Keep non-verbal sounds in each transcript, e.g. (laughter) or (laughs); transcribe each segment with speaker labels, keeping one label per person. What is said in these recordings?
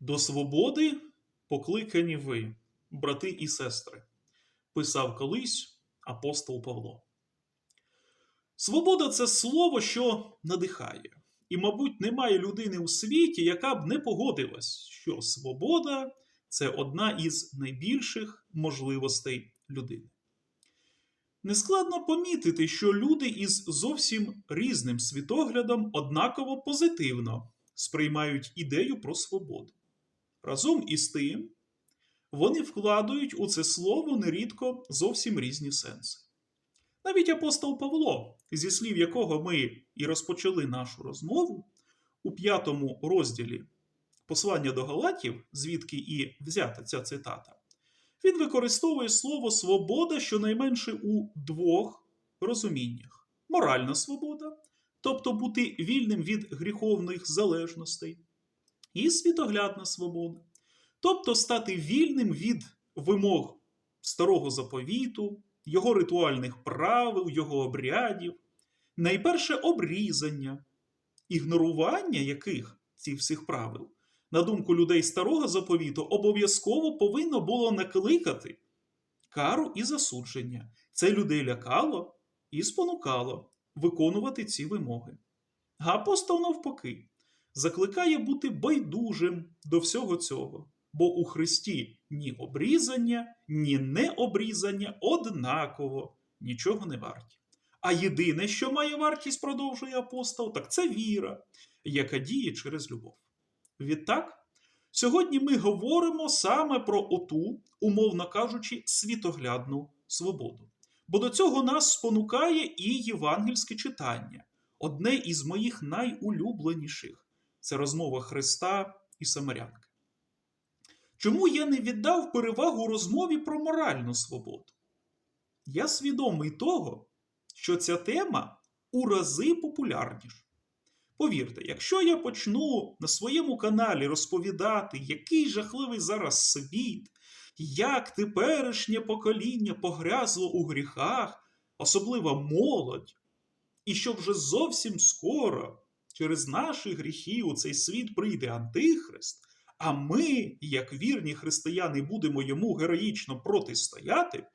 Speaker 1: До свободи покликані ви, брати і сестри, писав колись апостол Павло. Свобода це слово, що надихає. І, мабуть, немає людини у світі, яка б не погодилась, що свобода це одна із найбільших можливостей людини. Нескладно помітити, що люди із зовсім різним світоглядом однаково позитивно сприймають ідею про свободу. Разом із тим, вони вкладають у це слово нерідко зовсім різні сенси. Навіть апостол Павло, зі слів якого ми і розпочали нашу розмову, у п'ятому розділі послання до Галатів, звідки і взята ця цитата, він використовує слово свобода щонайменше у двох розуміннях: моральна свобода, тобто бути вільним від гріховних залежностей, і світоглядна свобода, тобто стати вільним від вимог старого заповіту, його ритуальних правил, його обрядів, найперше обрізання, ігнорування яких цих всіх правил, на думку людей старого заповіту, обов'язково повинно було накликати кару і засудження. Це людей лякало і спонукало виконувати ці вимоги. А апостол, навпаки, закликає бути байдужим до всього цього, бо у Христі ні обрізання, ні необрізання однаково нічого не варті. А єдине, що має вартість, продовжує апостол, так це віра, яка діє через любов. Відтак, сьогодні ми говоримо саме про оту, умовно кажучи, світоглядну свободу. Бо до цього нас спонукає і євангельське читання, одне із моїх найулюбленіших це розмова Христа і Самарянки. Чому я не віддав перевагу розмові про моральну свободу? Я свідомий того, що ця тема у рази популярніша. Повірте, якщо я почну на своєму каналі розповідати, який жахливий зараз світ, як теперішнє покоління погрязло у гріхах, особливо молодь, і що вже зовсім скоро через наші гріхи у цей світ прийде Антихрист, а ми, як вірні християни, будемо йому героїчно протистояти,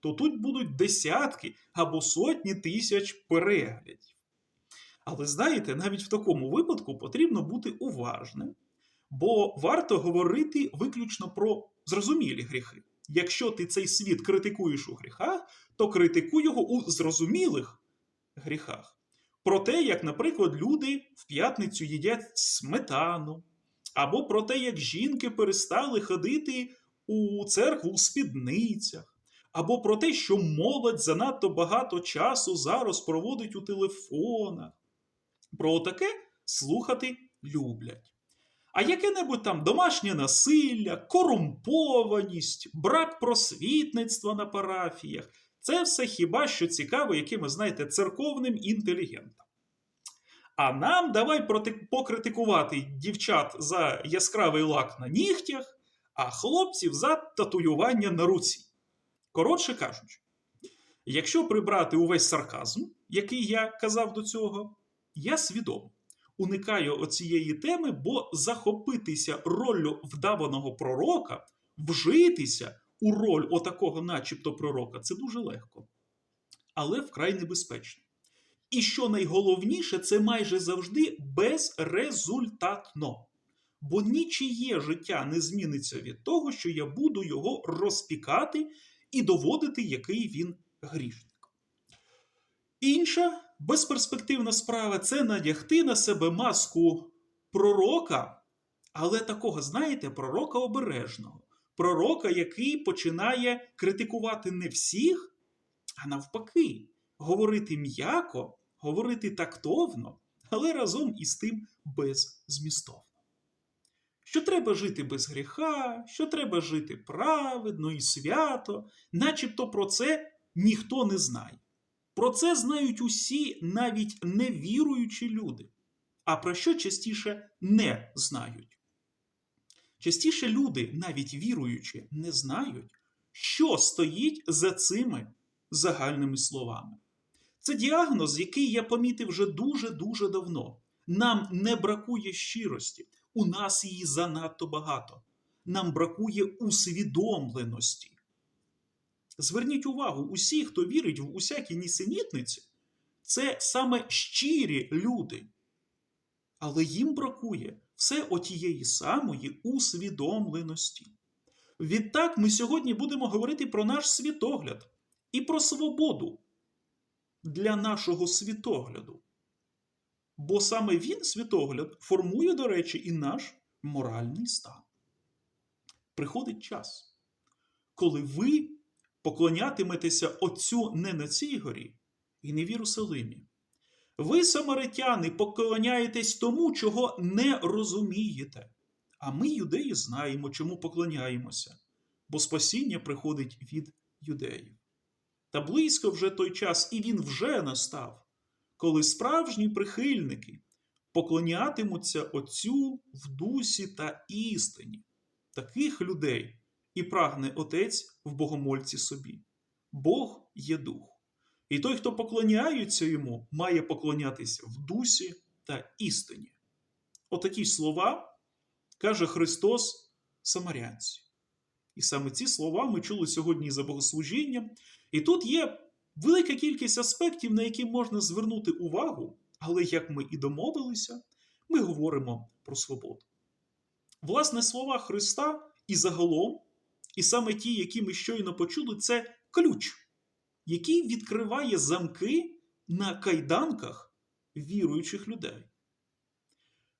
Speaker 1: то тут будуть десятки або сотні тисяч переглядів. Але знаєте, навіть в такому випадку потрібно бути уважним, бо варто говорити виключно про зрозумілі гріхи. Якщо ти цей світ критикуєш у гріхах, то критикуй його у зрозумілих гріхах. Про те, як, наприклад, люди в п'ятницю їдять сметану, або про те, як жінки перестали ходити у церкву у спідницях, або про те, що молодь занадто багато часу зараз проводить у телефонах. Про таке слухати люблять. А яке-небудь там домашнє насилля, корумпованість, брак просвітництва на парафіях це все хіба що цікаво, якими, знаєте, церковним інтелігентам. А нам давай покритикувати дівчат за яскравий лак на нігтях, а хлопців за татуювання на руці. Коротше кажучи, якщо прибрати увесь сарказм, який я казав до цього, я свідомо уникаю оцієї теми, бо захопитися роллю вдаваного пророка, вжитися у роль отакого, начебто, пророка, це дуже легко, але вкрай небезпечно. І що найголовніше, це майже завжди безрезультатно. Бо нічиє життя не зміниться від того, що я буду його розпікати і доводити, який він грішник. Інша безперспективна справа це надягти на себе маску пророка, але такого, знаєте, пророка обережного, пророка, який починає критикувати не всіх, а навпаки, говорити м'яко, говорити тактовно, але разом із тим беззмістовно. Що треба жити без гріха, що треба жити праведно і свято, начебто про це ніхто не знає. Про це знають усі навіть невіруючі люди. А про що частіше не знають? Частіше люди, навіть віруючі, не знають, що стоїть за цими загальними словами. Це діагноз, який я помітив вже дуже-дуже давно. Нам не бракує щирості. у нас її занадто багато. Нам бракує усвідомленості. Зверніть увагу, усі, хто вірить в усякі нісенітниці, це саме щирі люди. Але їм бракує все отієї самої усвідомленості. Відтак ми сьогодні будемо говорити про наш світогляд і про свободу для нашого світогляду. Бо саме він, світогляд, формує, до речі, і наш моральний стан. Приходить час, коли ви поклонятиметеся Отцю не на цій горі і не в Єрусалимі. Ви, самаритяни, поклоняєтесь тому, чого не розумієте. А ми, юдеї, знаємо, чому поклоняємося, бо спасіння приходить від юдеїв. Та близько вже той час, і він вже настав, коли справжні прихильники поклонятимуться Отцю в дусі та істині. Таких людей і прагне Отець в богомольці собі. Бог є дух. І той, хто поклоняється йому, має поклонятися в дусі та істині. Отакі слова каже Христос Самарянці. І саме ці слова ми чули сьогодні за богослужінням. І тут є велика кількість аспектів, на які можна звернути увагу, але як ми і домовилися, ми говоримо про свободу. Власне, слова Христа і загалом, і саме ті, які ми щойно почули, це ключ, який відкриває замки на кайданках віруючих людей.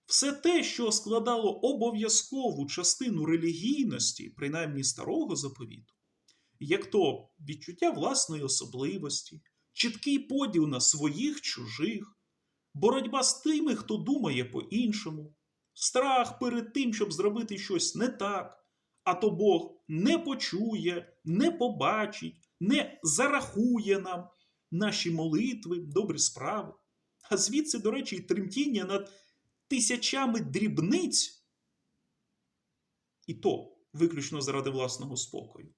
Speaker 1: Все те, що складало обов'язкову частину релігійності, принаймні старого заповіту, як то відчуття власної особливості, чіткий поділ на своїх чужих, боротьба з тими, хто думає по-іншому, страх перед тим, щоб зробити щось не так, а то Бог не почує, не побачить, не зарахує нам наші молитви, добрі справи. А звідси, до речі, і тремтіння над тисячами дрібниць, і то виключно заради власного спокою.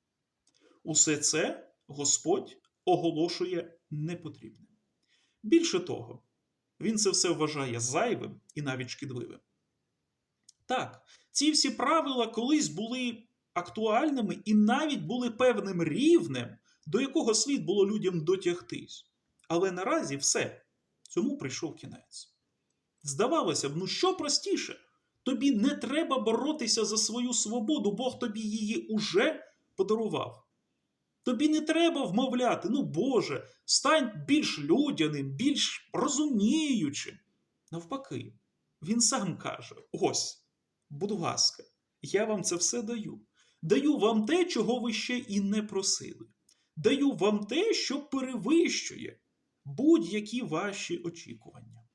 Speaker 1: Усе це Господь оголошує непотрібним. Більше того, він це все вважає зайвим і навіть шкідливим. Так, ці всі правила колись були актуальними і навіть були певним рівнем, до якого слід було людям дотягтись. Але наразі все, цьому прийшов кінець. Здавалося б, ну що простіше? Тобі не треба боротися за свою свободу, Бог тобі її уже подарував. Тобі не треба вмовляти, ну Боже, стань більш людяним, більш розуміючим. Навпаки, він сам каже: ось, будь ласка, я вам це все даю. Даю вам те, чого ви ще і не просили. Даю вам те, що перевищує будь-які ваші очікування.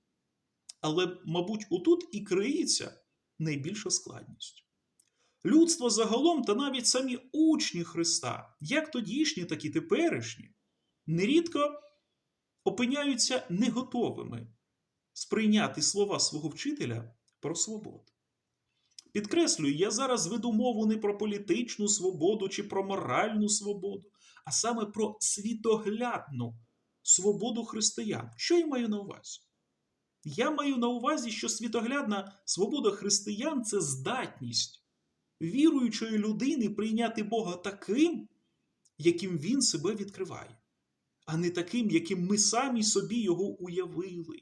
Speaker 1: Але, мабуть, отут і криється найбільша складність. Людство загалом та навіть самі учні Христа, як тодішні, так і теперішні, нерідко опиняються не готовими сприйняти слова свого вчителя про свободу. Підкреслюю, я зараз веду мову не про політичну свободу чи про моральну свободу, а саме про світоглядну свободу християн. Що я маю на увазі? Я маю на увазі, що світоглядна свобода християн це здатність віруючої людини прийняти Бога таким, яким Він себе відкриває, а не таким, яким ми самі собі його уявили.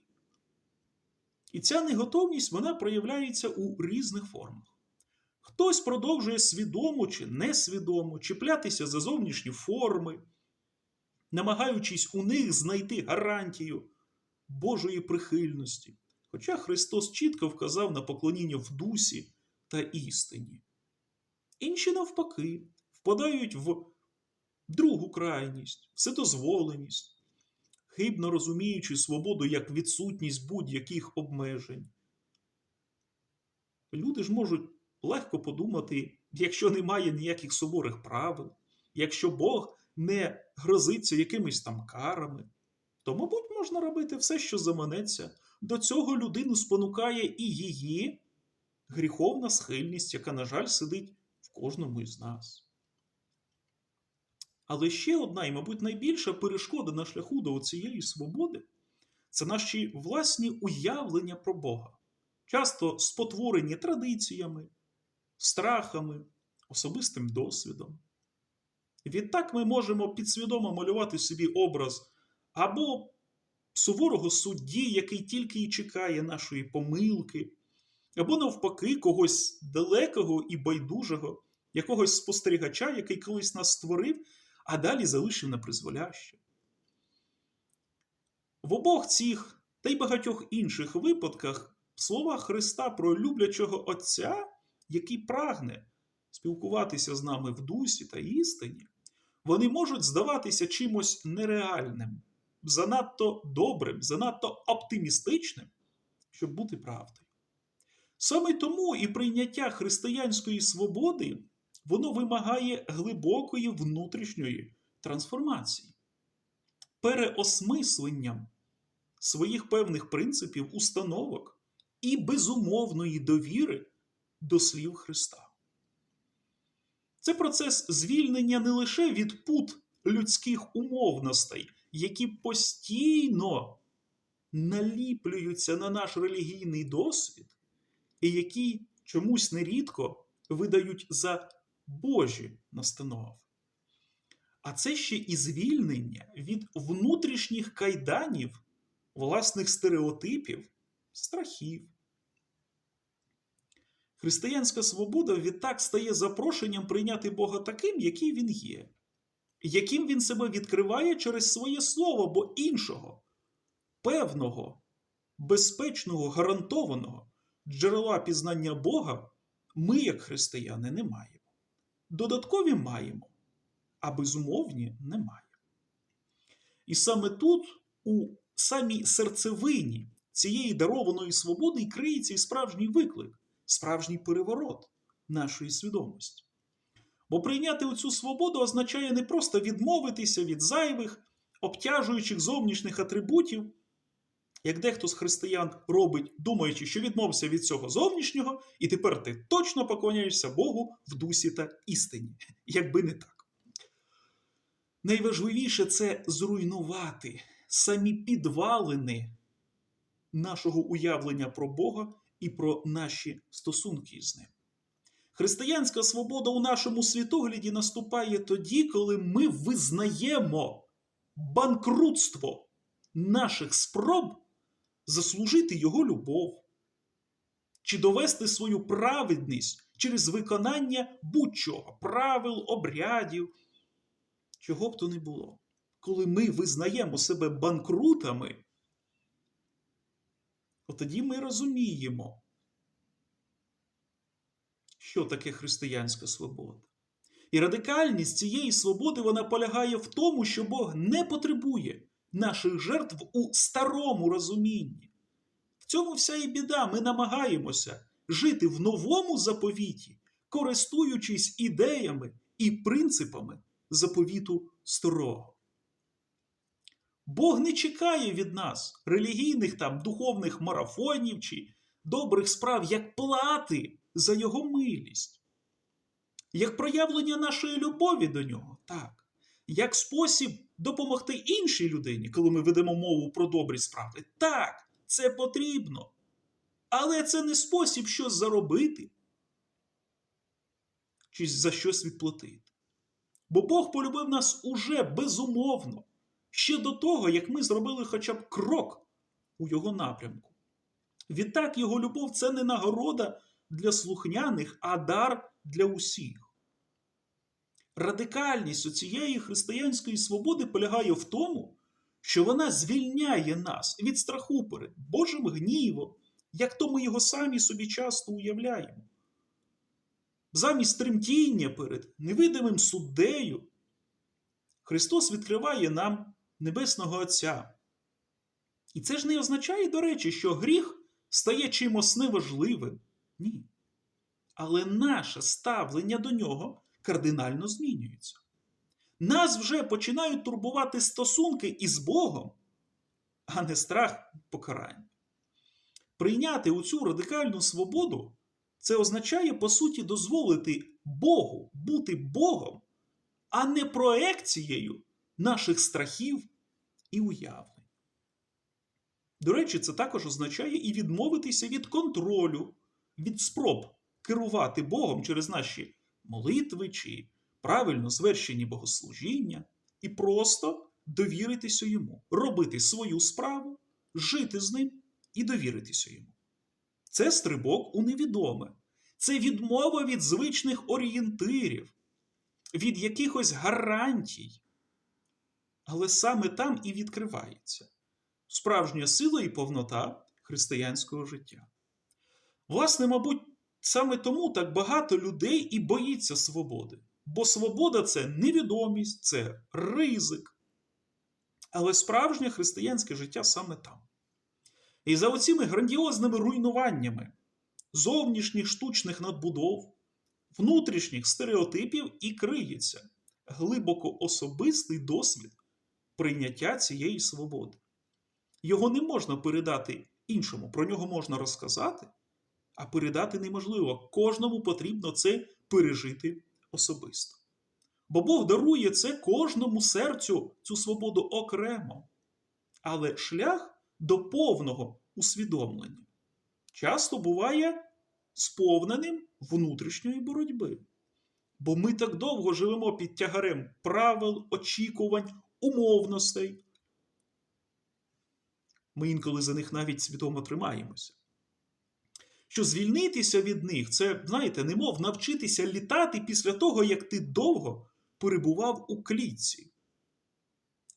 Speaker 1: І ця неготовність вона проявляється у різних формах. Хтось продовжує свідомо чи несвідомо чіплятися за зовнішні форми, намагаючись у них знайти гарантію Божої прихильності. Хоча Христос чітко вказав на поклоніння в дусі та істині. Інші, навпаки, впадають в другу крайність, вседозволеність, хибно розуміючи свободу як відсутність будь-яких обмежень. Люди ж можуть легко подумати, якщо немає ніяких суворих правил, якщо Бог не грозиться якимись там карами, то, мабуть, можна робити все, що заманеться. До цього людину спонукає і її гріховна схильність, яка, на жаль, сидить в кожному із нас. Але ще одна, і, мабуть, найбільша перешкода на шляху до цієї свободи це наші власні уявлення про Бога часто спотворені традиціями, страхами, особистим досвідом. Відтак ми можемо підсвідомо малювати собі образ або суворого судді, який тільки й чекає нашої помилки, або навпаки, когось далекого і байдужого, якогось спостерігача, який колись нас створив, а далі залишив на призволяще. В обох цих та й багатьох інших випадках слова Христа про люблячого Отця, який прагне спілкуватися з нами в дусі та істині, вони можуть здаватися чимось нереальним, занадто добрим, занадто оптимістичним, щоб бути правдою. Саме тому і прийняття християнської свободи воно вимагає глибокої внутрішньої трансформації, переосмисленням своїх певних принципів, установок і безумовної довіри до слів Христа. Це процес звільнення не лише від пут людських умовностей, які постійно наліплюються на наш релігійний досвід, і які чомусь нерідко видають за Божі настанови. А це ще і звільнення від внутрішніх кайданів, власних стереотипів, страхів. Християнська свобода відтак стає запрошенням прийняти Бога таким, який він є, яким він себе відкриває через своє слово, бо іншого, певного, безпечного, гарантованого джерела пізнання Бога ми, як християни, не маємо. Додаткові маємо, а безумовні не маємо. І саме тут, у самій серцевині цієї дарованої свободи, і криється і справжній виклик, справжній переворот нашої свідомості. Бо прийняти оцю свободу означає не просто відмовитися від зайвих, обтяжуючих зовнішніх атрибутів, як дехто з християн робить, думаючи, що відмовився від цього зовнішнього, і тепер ти точно поклоняєшся Богу в дусі та істині, (laughs) якби не так. Найважливіше це зруйнувати самі підвалини нашого уявлення про Бога і про наші стосунки з ним. Християнська свобода у нашому світогляді наступає тоді, коли ми визнаємо банкрутство наших спроб заслужити Його любов чи довести свою праведність через виконання будь-чого, правил, обрядів, чого б то не було. Коли ми визнаємо себе банкрутами, от тоді ми розуміємо, що таке християнська свобода. І радикальність цієї свободи вона полягає в тому, що Бог не потребує наших жертв у старому розумінні. В цьому вся і біда. Ми намагаємося жити в новому заповіті, користуючись ідеями і принципами заповіту старого. Бог не чекає від нас релігійних там духовних марафонів чи добрих справ як плати за його милість, як проявлення нашої любові до нього, так, як спосіб допомогти іншій людині, коли ми ведемо мову про добрі справи. Так, це потрібно. Але це не спосіб щось заробити чи за щось відплатити. Бо Бог полюбив нас уже безумовно, ще до того, як ми зробили хоча б крок у його напрямку. Відтак, його любов це не нагорода для слухняних, а дар для усіх. Радикальність цієї християнської свободи полягає в тому, що вона звільняє нас від страху перед Божим гнівом, як то ми його самі собі часто уявляємо. Замість тремтіння перед невидимим суддею, Христос відкриває нам Небесного Отця. І це ж не означає, до речі, що гріх стає чимось неважливим. Ні. Але наше ставлення до нього кардинально змінюється. Нас вже починають турбувати стосунки із Богом, а не страх покарання. Прийняти оцю радикальну свободу це означає, по суті, дозволити Богу бути Богом, а не проекцією наших страхів і уявлень. До речі, це також означає і відмовитися від контролю, від спроб керувати Богом через наші молитви чи правильно звершені богослужіння, і просто довіритися йому, робити свою справу, жити з ним і довіритися йому. Це стрибок у невідоме, це відмова від звичних орієнтирів, від якихось гарантій. Але саме там і відкривається справжня сила і повнота християнського життя. Власне, мабуть, саме тому так багато людей і боїться свободи. Бо свобода це невідомість, це ризик. Але справжнє християнське життя саме там. І за оціми грандіозними руйнуваннями зовнішніх штучних надбудов, внутрішніх стереотипів і криється глибоко особистий досвід прийняття цієї свободи. Його не можна передати іншому, про нього можна розказати, а передати неможливо. Кожному потрібно це пережити особисто. Бо Бог дарує це кожному серцю цю свободу окремо. Але шлях до повного усвідомлення часто буває сповненим внутрішньої боротьби. Бо ми так довго живемо під тягарем правил, очікувань, умовностей. Ми інколи за них навіть свідомо тримаємося. Що звільнитися від них це, знаєте, немов навчитися літати після того, як ти довго перебував у клітці.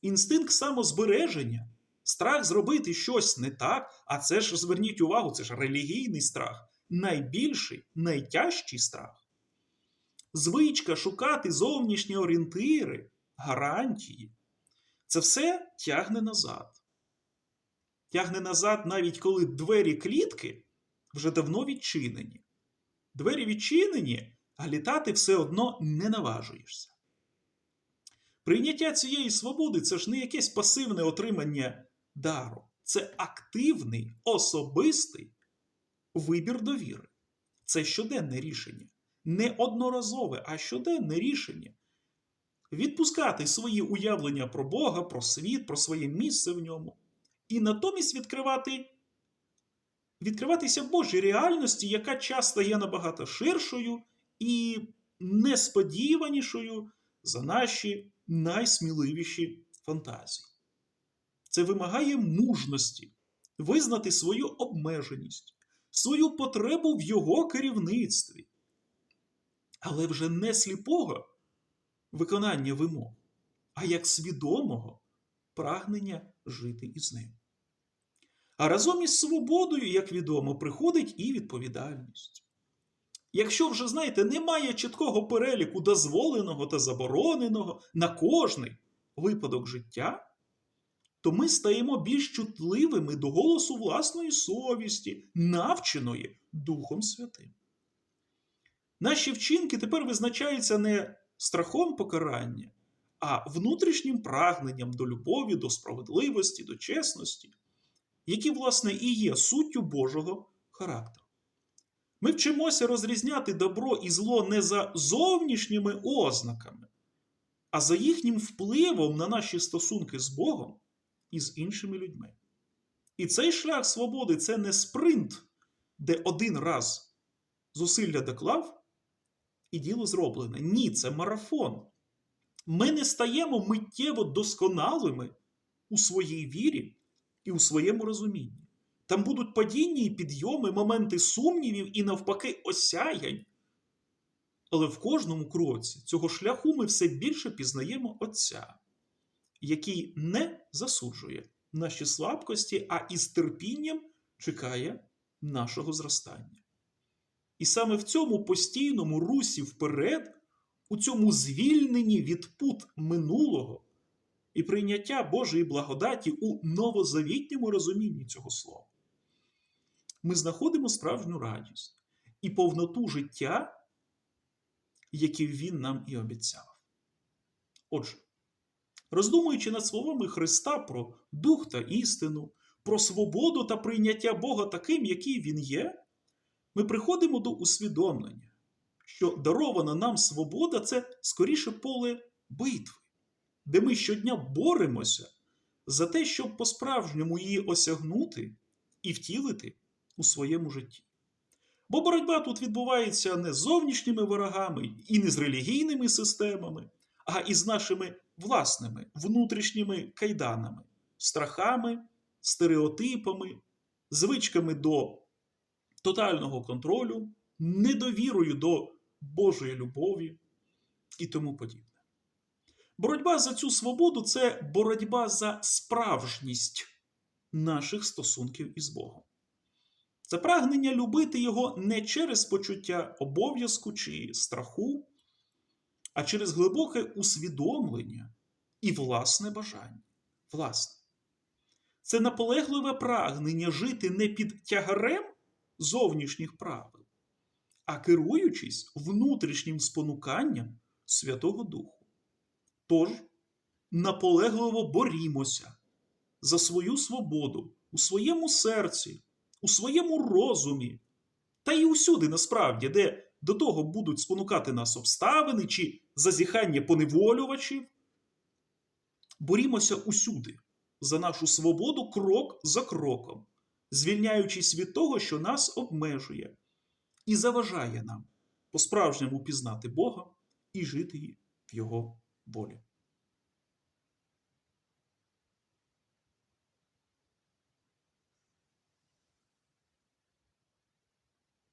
Speaker 1: Інстинкт самозбереження, страх зробити щось не так, а це ж зверніть увагу, це ж релігійний страх, найбільший, найтяжчий страх. Звичка шукати зовнішні орієнтири, гарантії. Це все тягне назад. Тягне назад, навіть коли двері клітки вже давно відчинені. Двері відчинені, а літати все одно не наважуєшся. Прийняття цієї свободи це ж не якесь пасивне отримання дару, це активний, особистий вибір довіри. Це щоденне рішення. Не одноразове, а щоденне рішення. Відпускати свої уявлення про Бога, про світ, про своє місце в ньому. І натомість відкривати, відкриватися Божій реальності, яка часто є набагато ширшою і несподіванішою за наші найсміливіші фантазії. Це вимагає мужності визнати свою обмеженість, свою потребу в його керівництві, але вже не сліпого виконання вимог, а як свідомого прагнення жити із ним. А разом із свободою, як відомо, приходить і відповідальність. Якщо вже, знаєте, немає чіткого переліку дозволеного та забороненого на кожний випадок життя, то ми стаємо більш чутливими до голосу власної совісті, навченої Духом Святим. Наші вчинки тепер визначаються не страхом покарання, а внутрішнім прагненням до любові, до справедливості, до чесності, які, власне, і є суттю Божого характеру. Ми вчимося розрізняти добро і зло не за зовнішніми ознаками, а за їхнім впливом на наші стосунки з Богом і з іншими людьми. І цей шлях свободи це не спринт, де один раз зусилля доклав, і діло зроблене. Ні, це марафон. Ми не стаємо миттєво досконалими у своїй вірі і у своєму розумінні. Там будуть падіння і підйоми, моменти сумнівів і, навпаки, осяянь. Але в кожному кроці цього шляху ми все більше пізнаємо Отця, який не засуджує наші слабкості, а із терпінням чекає нашого зростання. І саме в цьому постійному русі вперед, у цьому звільненні від пут минулого і прийняття Божої благодаті у новозавітньому розумінні цього слова ми знаходимо справжню радість і повноту життя, яке він нам і обіцяв. Отже, роздумуючи над словами Христа про дух та істину, про свободу та прийняття Бога таким, який Він є, ми приходимо до усвідомлення, що дарована нам свобода це скоріше поле битви, де ми щодня боремося за те, щоб по-справжньому її осягнути і втілити у своєму житті. Бо боротьба тут відбувається не з зовнішніми ворогами і не з релігійними системами, а із нашими власними внутрішніми кайданами, страхами, стереотипами, звичками до тотального контролю, недовірою до Божої любові і тому подібне. Боротьба за цю свободу це боротьба за справжність наших стосунків із Богом. Це прагнення любити його не через почуття обов'язку чи страху, а через глибоке усвідомлення і власне бажання. Власне. Це наполегливе прагнення жити не під тягарем зовнішніх правил, а керуючись внутрішнім спонуканням Святого Духу. Тож, наполегливо борімося за свою свободу у своєму серці, у своєму розумі, та й усюди насправді, де до того будуть спонукати нас обставини чи зазіхання поневолювачів. Борімося усюди за нашу свободу крок за кроком, звільняючись від того, що нас обмежує і заважає нам по-справжньому пізнати Бога і жити в Його волі.